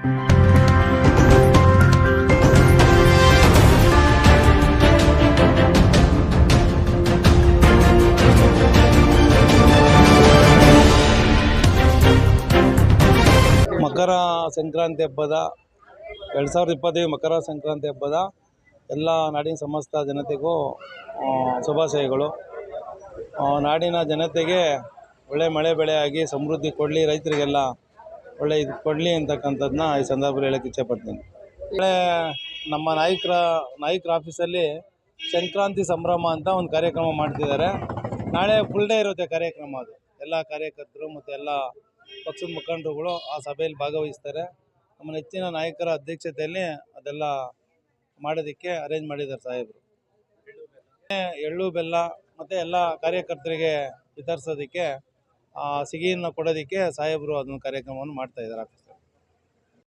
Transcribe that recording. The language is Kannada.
ಮಕರ ಸಂಕ್ರಾಂತಿ ಹಬ್ಬದ ಎರಡು ಸಾವಿರದ ಇಪ್ಪತ್ತೈದು ಮಕರ ಸಂಕ್ರಾಂತಿ ಹಬ್ಬದ ಎಲ್ಲ ನಾಡಿನ ಸಮಸ್ತ ಜನತೆಗೂ ಶುಭಾಶಯಗಳು. ನಾಡಿನ ಜನತೆಗೆ ಒಳ್ಳೆ ಮಳೆ ಬೆಳೆಯಾಗಿ ಸಮೃದ್ಧಿ ಕೊಡಲಿ ರೈತರಿಗೆಲ್ಲ. ಒಳ್ಳೆ ಇದು ಕೊಡಲಿ ಅಂತಕ್ಕಂಥದ್ದನ್ನ ಈ ಸಂದರ್ಭದಲ್ಲಿ ಹೇಳಕ್ಕೆ ಇಚ್ಛೆಪಡ್ತೀನಿ. ಒಳ್ಳೆ ನಮ್ಮ ನಾಯಕರ ನಾಯಕರ ಆಫೀಸಲ್ಲಿ ಸಂಕ್ರಾಂತಿ ಸಂಭ್ರಮ ಅಂತ ಒಂದು ಕಾರ್ಯಕ್ರಮ ಮಾಡ್ತಿದ್ದಾರೆ. ನಾಳೆ ಫುಲ್ ಡೇ ಇರುತ್ತೆ ಕಾರ್ಯಕ್ರಮ ಅದು. ಎಲ್ಲ ಕಾರ್ಯಕರ್ತರು ಮತ್ತು ಎಲ್ಲ ಪಕ್ಷದ ಮುಖಂಡರುಗಳು ಆ ಸಭೆಯಲ್ಲಿ ಭಾಗವಹಿಸ್ತಾರೆ. ನಮ್ಮ ನೆಚ್ಚಿನ ನಾಯಕರ ಅಧ್ಯಕ್ಷತೆಯಲ್ಲಿ ಅದೆಲ್ಲ ಮಾಡೋದಕ್ಕೆ ಅರೇಂಜ್ ಮಾಡಿದ್ದಾರೆ ಸಾಹೇಬರು. ಎಳ್ಳು ಬೆಲ್ಲ ಮತ್ತು ಎಲ್ಲ ಕಾರ್ಯಕರ್ತರಿಗೆ ವಿತರಿಸೋದಕ್ಕೆ ಸಿಹಿಯನ್ನು ಕೊಡೋದಕ್ಕೆ ಸಾಹೇಬರು ಅದನ್ನ ಕಾರ್ಯಕ್ರಮವನ್ನು ಮಾಡ್ತಾ ಇದ್ದಾರೆ